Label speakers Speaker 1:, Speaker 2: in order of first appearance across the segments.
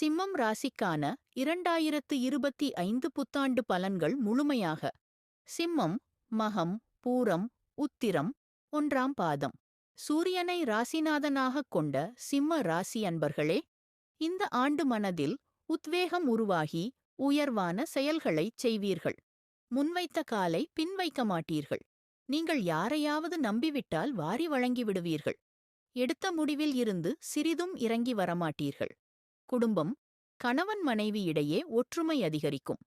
Speaker 1: சிம்மம் ராசிக்கான இரண்டாயிரத்து இருபத்தி ஐந்து புத்தாண்டு பலன்கள் முழுமையாக. சிம்மம் மகம் பூரம் உத்திரம் ஒன்றாம் பாதம். சூரியனை ராசிநாதனாகக் கொண்ட சிம்ம ராசி அன்பர்களே இந்த ஆண்டு மனதில் உத்வேகம் உருவாகி உயர்வான செயல்களைச் செய்வீர்கள். முன்வைத்த காலை பின்வைக்க மாட்டீர்கள். நீங்கள் யாரையாவது நம்பிவிட்டால் வாரி வழங்கிவிடுவீர்கள் எடுத்த முடிவில் இருந்து சிறிதும் இறங்கி வரமாட்டீர்கள். குடும்பம் கணவன் மனைவி இடையே ஒற்றுமை அதிகரிக்கும்.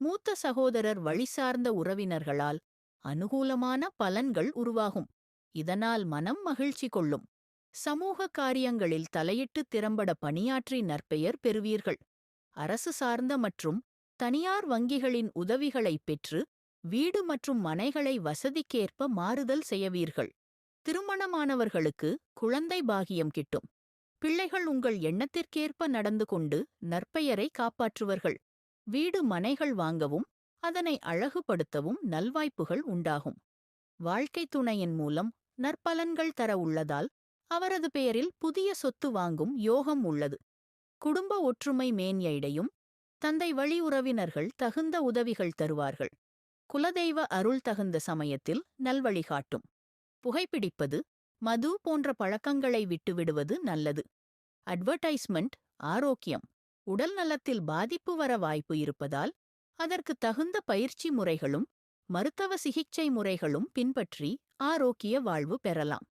Speaker 1: மூத்த சகோதரர் வழி சார்ந்த உறவினர்களால் அனுகூலமான பலன்கள் உருவாகும். இதனால் மனம் மகிழ்ச்சி கொள்ளும். சமூக காரியங்களில் தலையிட்டு திறம்பட பணியாற்றி நற்பெயர் பெறுவீர்கள். அரசு சார்ந்த மற்றும் தனியார் வங்கிகளின் உதவிகளைப் பெற்று வீடு மற்றும் மனைகளை வசதிக்கேற்ப மாறுதல் செய்யவீர்கள் திருமணமானவர்களுக்கு குழந்தை பாகியம் கிட்டும். பிள்ளைகள் உங்கள் எண்ணத்திற்கேற்ப நடந்து கொண்டு நற்பெயரை காப்பாற்றுவர்கள். வீடு மனைகள் வாங்கவும் அதனை அழகுபடுத்தவும் நல்வாய்ப்புகள் உண்டாகும். வாழ்க்கைத் துணையின் மூலம் நற்பலன்கள் தர உள்ளதால் அவரது பெயரில் புதிய சொத்து வாங்கும் யோகம் உள்ளது. குடும்ப ஒற்றுமை மேன்யடையும் தந்தை வழி உறவினர்கள் தகுந்த உதவிகள் தருவார்கள். குலதெய்வ அருள் தகுந்த சமயத்தில் நல்வழிகாட்டும். புகைப்பிடிப்பது மது போன்ற பழக்கங்களை விட்டுவிடுவது நல்லது. அட்வர்டைஸ்மெண்ட் ஆரோக்கியம் உடல் நலத்தில் பாதிப்பு வர வாய்ப்பு இருப்பதால் அதற்கு தகுந்த பயிற்சி முறைகளும் மருத்துவ சிகிச்சை முறைகளும் பின்பற்றி ஆரோக்கிய வாழ்வு பெறலாம்.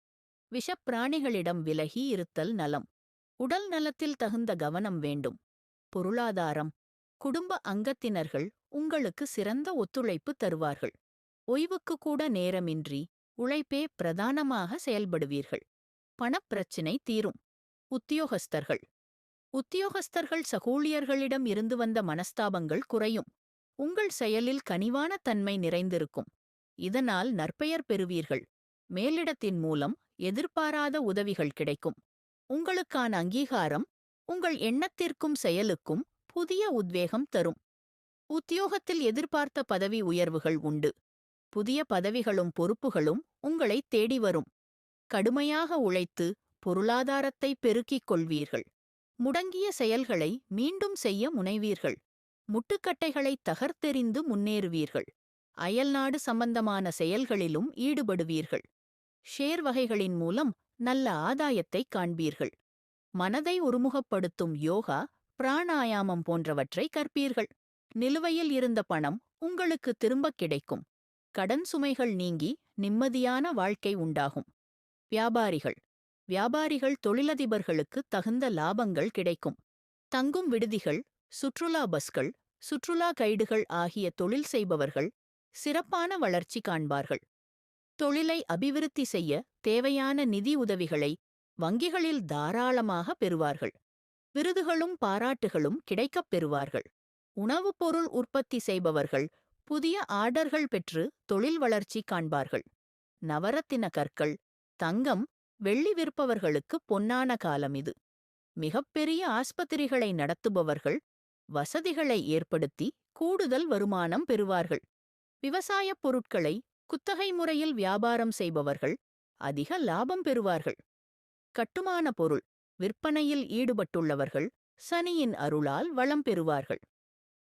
Speaker 1: விஷப்பிராணிகளிடம் விலகி இருத்தல் நலம் உடல் நலத்தில் தகுந்த கவனம் வேண்டும். பொருளாதாரம் குடும்ப அங்கத்தினர்கள் உங்களுக்கு சிறந்த ஒத்துழைப்பு தருவார்கள். ஓய்வுக்கு கூட நேரமின்றி உழைப்பே பிரதானமாக செயல்படுவீர்கள். பணப்பிரச்சினை தீரும். உத்தியோகஸ்தர்கள். உத்தியோகஸ்தர்கள் சகூழியர்களிடம் இருந்து வந்த மனஸ்தாபங்கள் குறையும். உங்கள் செயலில் கனிவான தன்மை நிறைந்திருக்கும். இதனால் நற்பெயர் பெறுவீர்கள். மேலிடத்தின் மூலம் எதிர்பாராத உதவிகள் கிடைக்கும். உங்களுக்கான அங்கீகாரம் உங்கள் எண்ணத்திற்கும் செயலுக்கும் புதிய உத்வேகம் தரும். உத்தியோகத்தில் எதிர்பார்த்த பதவி உயர்வுகள் உண்டு. புதிய பதவிகளும் பொறுப்புகளும் உங்களை தேடி வரும். கடுமையாக உழைத்து பொருளாதாரத்தை பெருக்கிக் கொள்வீர்கள். முடங்கிய செயல்களை மீண்டும் செய்ய முனைவீர்கள். முட்டுக்கட்டைகளை தகர்த்தெறிந்து முன்னேறுவீர்கள். அயல்நாடு சம்பந்தமான செயல்களிலும் ஈடுபடுவீர்கள். ஷேர் வகைகளின் மூலம் நல்ல ஆதாயத்தைக் காண்பீர்கள். மனதை ஒருமுகப்படுத்தும் யோகா பிராணாயாமம் போன்றவற்றை கற்பீர்கள். நிலுவையில் இருந்த பணம் உங்களுக்கு திரும்பக் கிடைக்கும். கடன் சுமைகள் நீங்கி நிம்மதியான வாழ்க்கை உண்டாகும். வியாபாரிகள் வியாபாரிகள் தொழிலதிபர்களுக்கு தகுந்த லாபங்கள் கிடைக்கும். தங்கும் விடுதிகள் சுற்றுலா பஸ்கள் சுற்றுலா கைடுகள் ஆகிய தொழில் செய்பவர்கள் சிறப்பான வளர்ச்சி காண்பார்கள். தொழிலை அபிவிருத்தி செய்ய தேவையான நிதி உதவிகளை வங்கிகளில் தாராளமாக பெறுவார்கள். விருதுகளும் பாராட்டுகளும் கிடைக்கப் பெறுவார்கள். உணவுப் பொருள் உற்பத்தி செய்பவர்கள் புதிய ஆர்டர்கள் பெற்று தொழில் வளர்ச்சி காண்பார்கள். நவரத்தின கற்கள் தங்கம் வெள்ளி விற்பவர்களுக்கு பொன்னான காலம் இது. மிகப்பெரிய ஆஸ்பத்திரிகளை நடத்துபவர்கள் வசதிகளை ஏற்படுத்தி கூடுதல் வருமானம் பெறுவார்கள். விவசாயப் பொருட்களை குத்தகை முறையில் வியாபாரம் செய்பவர்கள் அதிக லாபம் பெறுவார்கள். கட்டுமான பொருள் விற்பனையில் ஈடுபட்டுள்ளவர்கள் சனியின் அருளால் வளம் பெறுவார்கள்.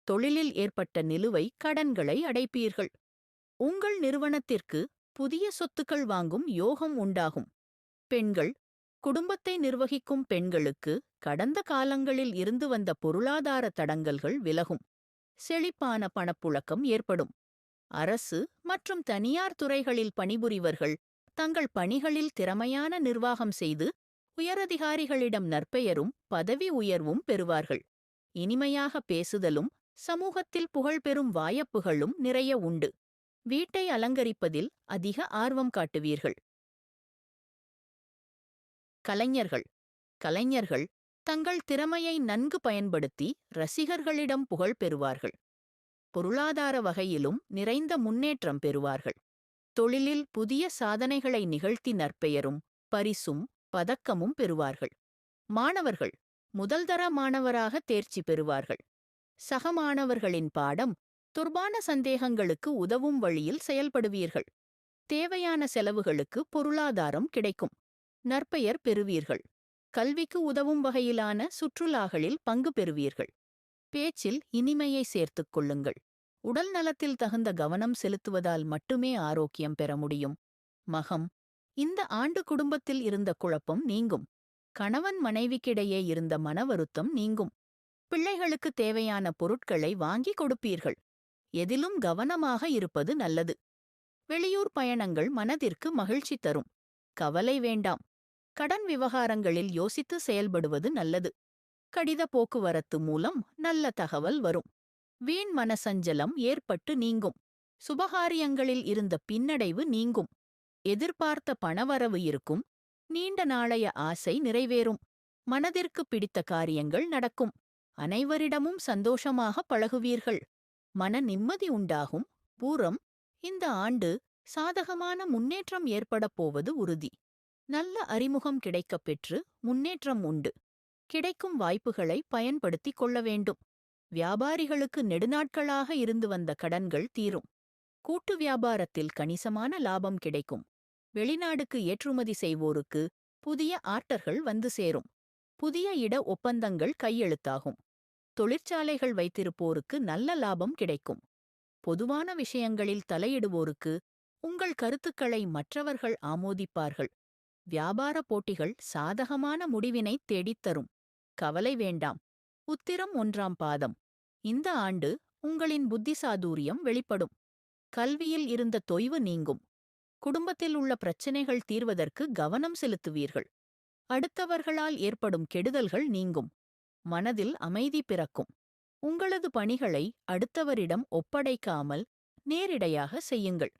Speaker 1: தொழிலில் ஏற்பட்ட நிலுவை கடன்களை அடைப்பீர்கள். உங்கள் நிறுவனத்திற்கு புதிய சொத்துக்கள் வாங்கும் யோகம் உண்டாகும். பெண்கள் குடும்பத்தை நிர்வகிக்கும் பெண்களுக்கு கடந்த காலங்களில் இருந்து வந்த பொருளாதார தடங்கல்கள் விலகும். செழிப்பான பணப்புழக்கம் ஏற்படும். அரசு மற்றும் தனியார் துறைகளில் பணிபுரிவர்கள் தங்கள் பணிகளில் திறமையான நிர்வாகம் செய்து உயரதிகாரிகளிடம் நற்பெயரும் பதவி உயர்வும் பெறுவார்கள். இனிமையாக பேசுதலும் சமூகத்தில் புகழ்பெறும் வாயப்புகளும் நிறைய உண்டு. வீட்டை அலங்கரிப்பதில் அதிக ஆர்வம் காட்டுவீர்கள். கலைஞர்கள். கலைஞர்கள் தங்கள் திறமையை நன்கு பயன்படுத்தி ரசிகர்களிடம் புகழ் பெறுவார்கள். பொருளாதார வகையிலும் நிறைந்த முன்னேற்றம் பெறுவார்கள். தொழிலில் புதிய சாதனைகளை நிகழ்த்தி நற்பெயரும் பரிசும் பதக்கமும் பெறுவார்கள். மாணவர்கள் முதல்தர மாணவராக தேர்ச்சி பெறுவார்கள். சக மாணவர்களின் பாடம் துர்பான சந்தேகங்களுக்கு உதவும் வழியில் செயல்படுவீர்கள். தேவையான செலவுகளுக்கு பொருளாதாரம் கிடைக்கும். நற்பெயர் பெறுவீர்கள். கல்விக்கு உதவும் வகையிலான சுற்றுலாகளில் பங்கு பெறுவீர்கள். பேச்சில் இனிமையை சேர்த்துக் கொள்ளுங்கள். உடல் நலத்தில் தகுந்த கவனம் செலுத்துவதால் மட்டுமே ஆரோக்கியம் பெற முடியும். மகம். இந்த ஆண்டு குடும்பத்தில் இருந்த குழப்பம் நீங்கும். கணவன் மனைவிக்கிடையே இருந்த மன வருத்தம் நீங்கும். பிள்ளைகளுக்கு தேவையான பொருட்களை வாங்கி கொடுப்பீர்கள். எதிலும் கவனமாக இருப்பது நல்லது. வெளியூர் பயணங்கள் மனதிற்கு மகிழ்ச்சி தரும். கவலை வேண்டாம். கடன் விவகாரங்களில் யோசித்து செயல்படுவது நல்லது. கடித போக்குவரத்து மூலம் நல்ல தகவல் வரும். வீண் மனசஞ்சலம் ஏற்பட்டு நீங்கும். சுபகாரியங்களில் இருந்த பின்னடைவு நீங்கும். எதிர்பார்த்த பணவரவு இருக்கும். நீண்ட நாளைய ஆசை நிறைவேறும். மனதிற்கு பிடித்த காரியங்கள் நடக்கும். அனைவரிடமும் சந்தோஷமாக பழகுவீர்கள். மன நிம்மதி உண்டாகும். பூரம். இந்த ஆண்டு சாதகமான முன்னேற்றம் ஏற்படப் போவது உறுதி. நல்ல அறிமுகம் கிடைக்கப் பெற்று முன்னேற்றம் உண்டு. கிடைக்கும் வாய்ப்புகளை பயன்படுத்திக் கொள்ள வேண்டும். வியாபாரிகளுக்கு நெடுநாட்களாக இருந்து வந்த கடன்கள் தீரும். கூட்டு வியாபாரத்தில் கணிசமான லாபம் கிடைக்கும். வெளிநாடுக்கு ஏற்றுமதி செய்வோருக்கு புதிய ஆர்டர்கள் வந்து சேரும். புதிய இட ஒப்பந்தங்கள் கையெழுத்தாகும். தொழிற்சாலைகள் வைத்திருப்போருக்கு நல்ல லாபம் கிடைக்கும். பொதுவான விஷயங்களில் தலையிடுவோருக்கு உங்கள் கருத்துக்களை மற்றவர்கள் ஆமோதிப்பார்கள். வியாபார போட்டிகள் சாதகமான முடிவினை தேடித்தரும். கவலை வேண்டாம். உத்திரம் ஒன்றாம் பாதம். இந்த ஆண்டு உங்களின் புத்திசாதுரியம் வெளிப்படும். கல்வியில் இருந்த தொய்வு நீங்கும். குடும்பத்தில் உள்ள பிரச்சினைகள் தீர்வதற்கு கவனம் செலுத்துவீர்கள். அடுத்தவர்களால் ஏற்படும் கெடுதல்கள் நீங்கும். மனதில் அமைதி பிறக்கும். உங்களது பணிகளை அடுத்தவரிடம் ஒப்படைக்காமல் நேரிடையாக செய்யுங்கள்.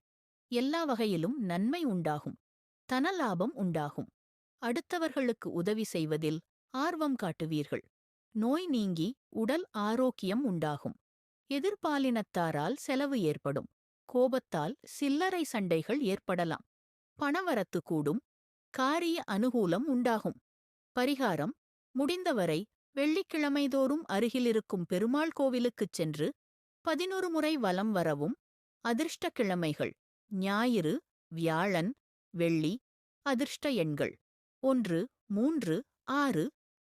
Speaker 1: எல்லா வகையிலும் நன்மை உண்டாகும். தனலாபம் உண்டாகும். அடுத்தவர்களுக்கு உதவி செய்வதில் ஆர்வம் காட்டுவீர்கள். நோய் நீங்கி உடல் ஆரோக்கியம் உண்டாகும். எதிர்பாலினத்தாரால் செலவு ஏற்படும். கோபத்தால் சில்லறை சண்டைகள் ஏற்படலாம். பணவரத்து கூடும். காரிய அனுகூலம் உண்டாகும். பரிகாரம் முடிந்தவரை வெள்ளிக்கிழமைதோறும் அருகிலிருக்கும் பெருமாள் கோவிலுக்குச் சென்று பதினொரு முறை வலம் வரவும் அதிர்ஷ்ட கிழமைகள் ஞாயிறு வியாழன் வெள்ளி அதிர்ஷ்ட எண்கள். ஒன்று மூன்று ஆறு